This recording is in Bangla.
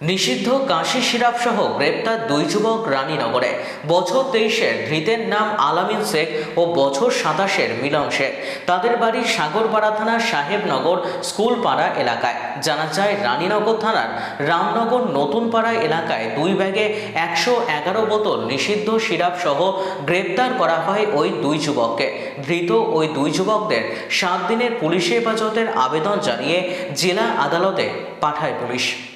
নিষিদ্ধ কাশি সিরাপ সহ গ্রেপ্তার দুই যুবক রানীনগরে। বছর তেইশের ধৃতের নাম আলামিন শেখ ও বছর সাতাশের মিলন শেখ। তাদের বাড়ি সাগরপাড়া থানার সাহেবনগর স্কুলপাড়া এলাকায়। জানা যায়, রানীনগর থানার রামনগর নতুনপাড়া এলাকায় দুই ব্যাগে একশো এগারো বোতল নিষিদ্ধ সিরাপ সহ গ্রেপ্তার করা হয় ওই দুই যুবককে। ধৃত ওই দুই যুবকদের সাত দিনের পুলিশ হেফাজতের আবেদন জানিয়ে জেলা আদালতে পাঠায় পুলিশ।